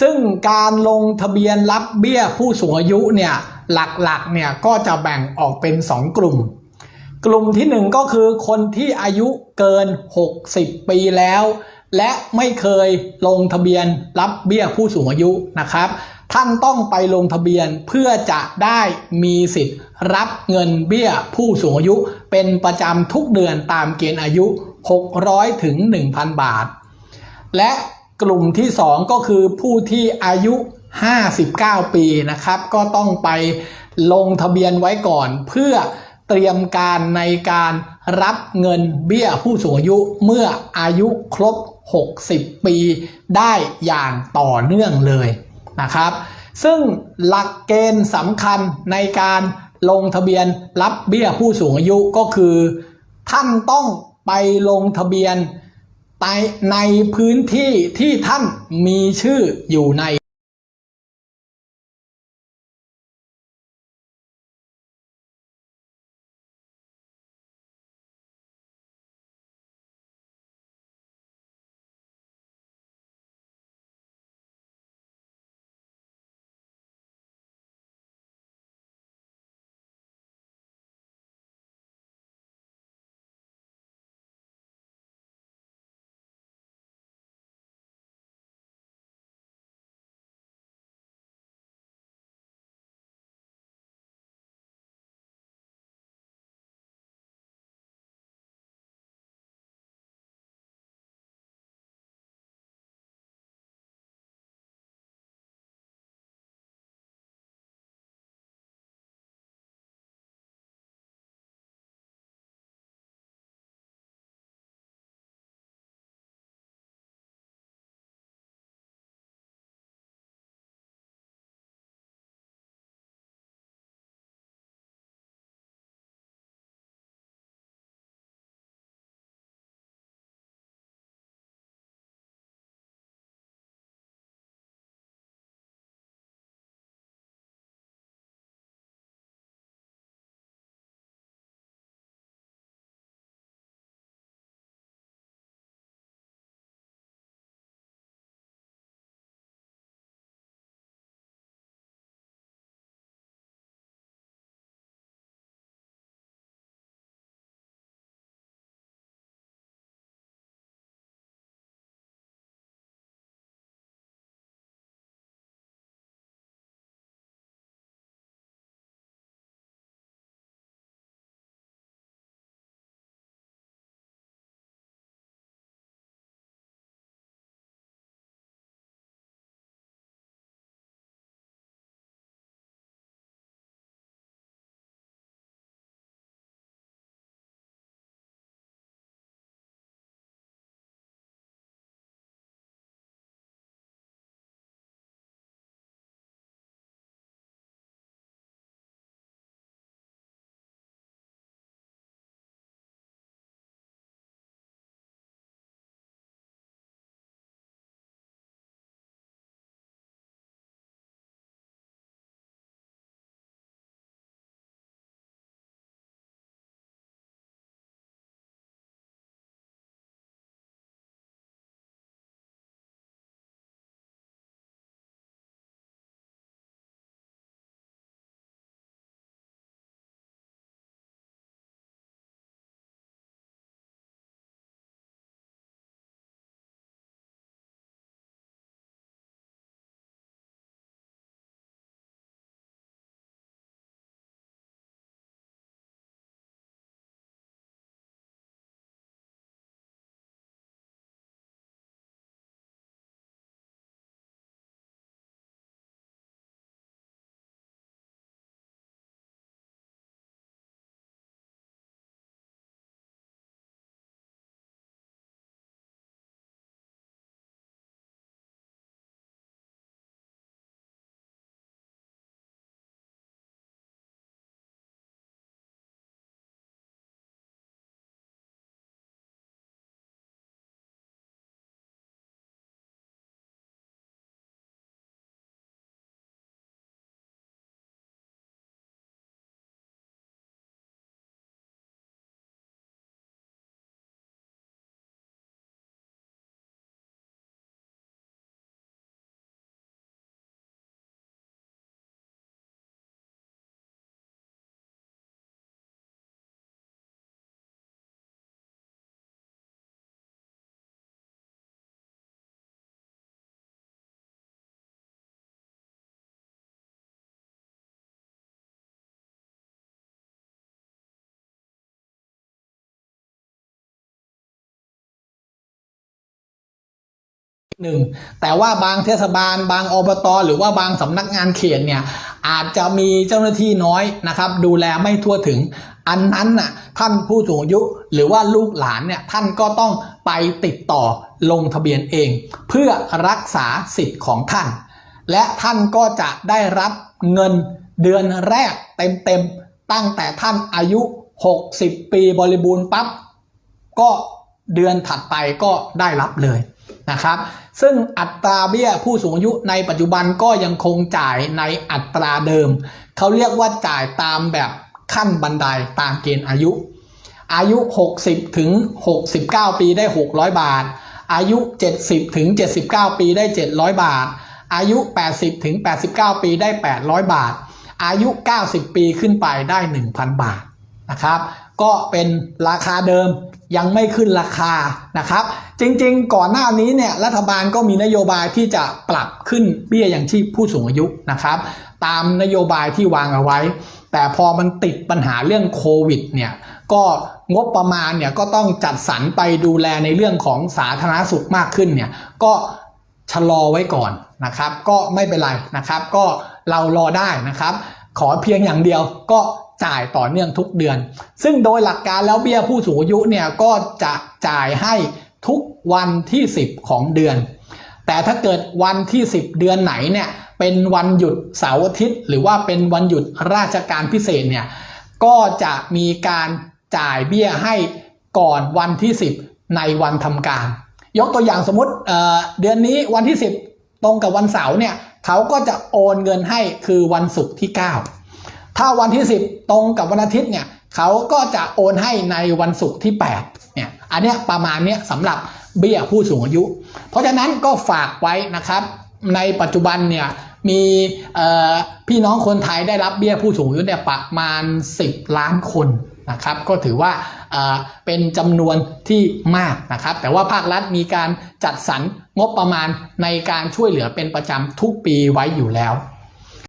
ซึ่งการลงทะเบียนรับเบี้ยผู้สูงอายุเนี่ยหลักๆเนี่ยก็จะแบ่งออกเป็น 2 กลุ่ม กลุ่มที่ 1 ก็คือคนที่อายุเกิน 60 ปีแล้ว และไม่เคยลงทะเบียนรับเบี้ยผู้สูงอายุนะครับ ท่านต้องไปลงทะเบียนเพื่อจะได้มีสิทธิ์รับเงินเบี้ยผู้สูงอายุ เป็นประจำทุกเดือนตามเกณฑ์อายุ 600ถึง1,000 บาท และ กลุ่มที่ 2 ก็คือผู้ที่อายุ 59 ปีนะครับ ก็ต้องไปลงทะเบียนไว้ก่อน เพื่อเตรียมการในการรับเงินเบี้ยผู้สูงอายุเมื่ออายุครบ 60 ปีได้อย่างต่อเนื่องเลยนะครับ ซึ่งหลักเกณฑ์สำคัญในการลงทะเบียนรับเบี้ยผู้สูงอายุก็คือ ท่านต้องไปลงทะเบียน ในในพื้นที่ที่ท่านมีชื่ออยู่ใน หนึ่งแต่ว่าบางเทศบาล บางอบตหรือว่าบางสำนักงานเขตเนี่ยอาจจะมีเจ้าหน้าที่น้อยนะครับ ดูแลไม่ทั่วถึง อันนั้นน่ะท่านผู้สูงอายุหรือว่าลูกหลานเนี่ยท่านก็ต้องไปติดต่อลงทะเบียนเอง เพื่อรักษาสิทธิ์ของท่าน และท่านก็จะได้รับเงินเดือนแรกเต็มๆตั้งแต่ท่านอายุ 60 ปีบริบูรณ์ปั๊บก็เดือนถัดไปก็ได้รับเลย นะครับ ซึ่งอัตราเบี้ยผู้สูงอายุในปัจจุบันก็ยังคงจ่ายในอัตราเดิม เขาเรียกว่าจ่ายตามแบบขั้นบันไดตามเกณฑ์อายุ อายุ 60 ถึง 69 ปีได้ 600 บาท อายุ 70 ถึง 79 ปีได้ 700 บาท อายุ 80 ถึง 89 ปีได้ 800 บาท อายุ 90 ปีขึ้นไปได้ 1,000 บาท นะครับ ก็เป็นราคาเดิมยังไม่ขึ้นราคานะครับ จริงๆ ก่อนหน้านี้เนี่ยรัฐบาลก็มีนโยบายที่จะปรับขึ้นเบี้ยอยังชีพผู้สูงอายุนะครับ ตามนโยบายที่วางเอาไว้ แต่พอมันติดปัญหาเรื่องโควิดเนี่ยก็งบประมาณเนี่ยก็ต้องจัดสรรไปดูแลในเรื่องของสาธารณสุขมากขึ้นเนี่ยก็ชะลอไว้ก่อนนะครับ ก็ไม่เป็นไรนะครับ ก็เรารอได้นะครับ ขอเพียงอย่างเดียวก็จ่ายต่อเนื่องทุกเดือน ซึ่งโดยหลักการแล้วเบี้ยผู้สูงอายุเนี่ยก็จะจ่ายให้ทุกวันที่ 10 ของเดือน แต่ถ้าเกิดวันที่ 10 เดือนไหนเนี่ยเป็นวันหยุดเสาร์อาทิตย์ หรือว่าเป็นวันหยุดราชการพิเศษเนี่ยก็จะมีการจ่ายเบี้ยให้ก่อนวันที่ 10 ในวันทำการ ยกตัวอย่างสมมติเอ่อเดือนนี้วันที่ 10 ตรงกับวันเสาร์เนี่ย เขาก็จะโอนเงินให้คือวันศุกร์ที่ 9 ถ้าวันที่ 10 ตรงกับวันอาทิตย์เนี่ยเขาก็จะโอนให้ในวันศุกร์ที่8เนี่ยอันเนี้ยประมาณเนี้ยสำหรับเบี้ยผู้สูงอายุ เพราะฉะนั้นก็ฝากไว้นะครับ ในปัจจุบันเนี่ยมีพี่น้องคนไทยได้รับเบี้ยผู้สูงอายุเนี่ยประมาณ 10 ล้านคน นะครับก็ถือว่าเป็นจำนวนที่มากนะครับแต่ว่าภาครัฐมีการจัดสรรงบประมาณในการช่วยเหลือเป็นประจำทุกปีไว้อยู่แล้ว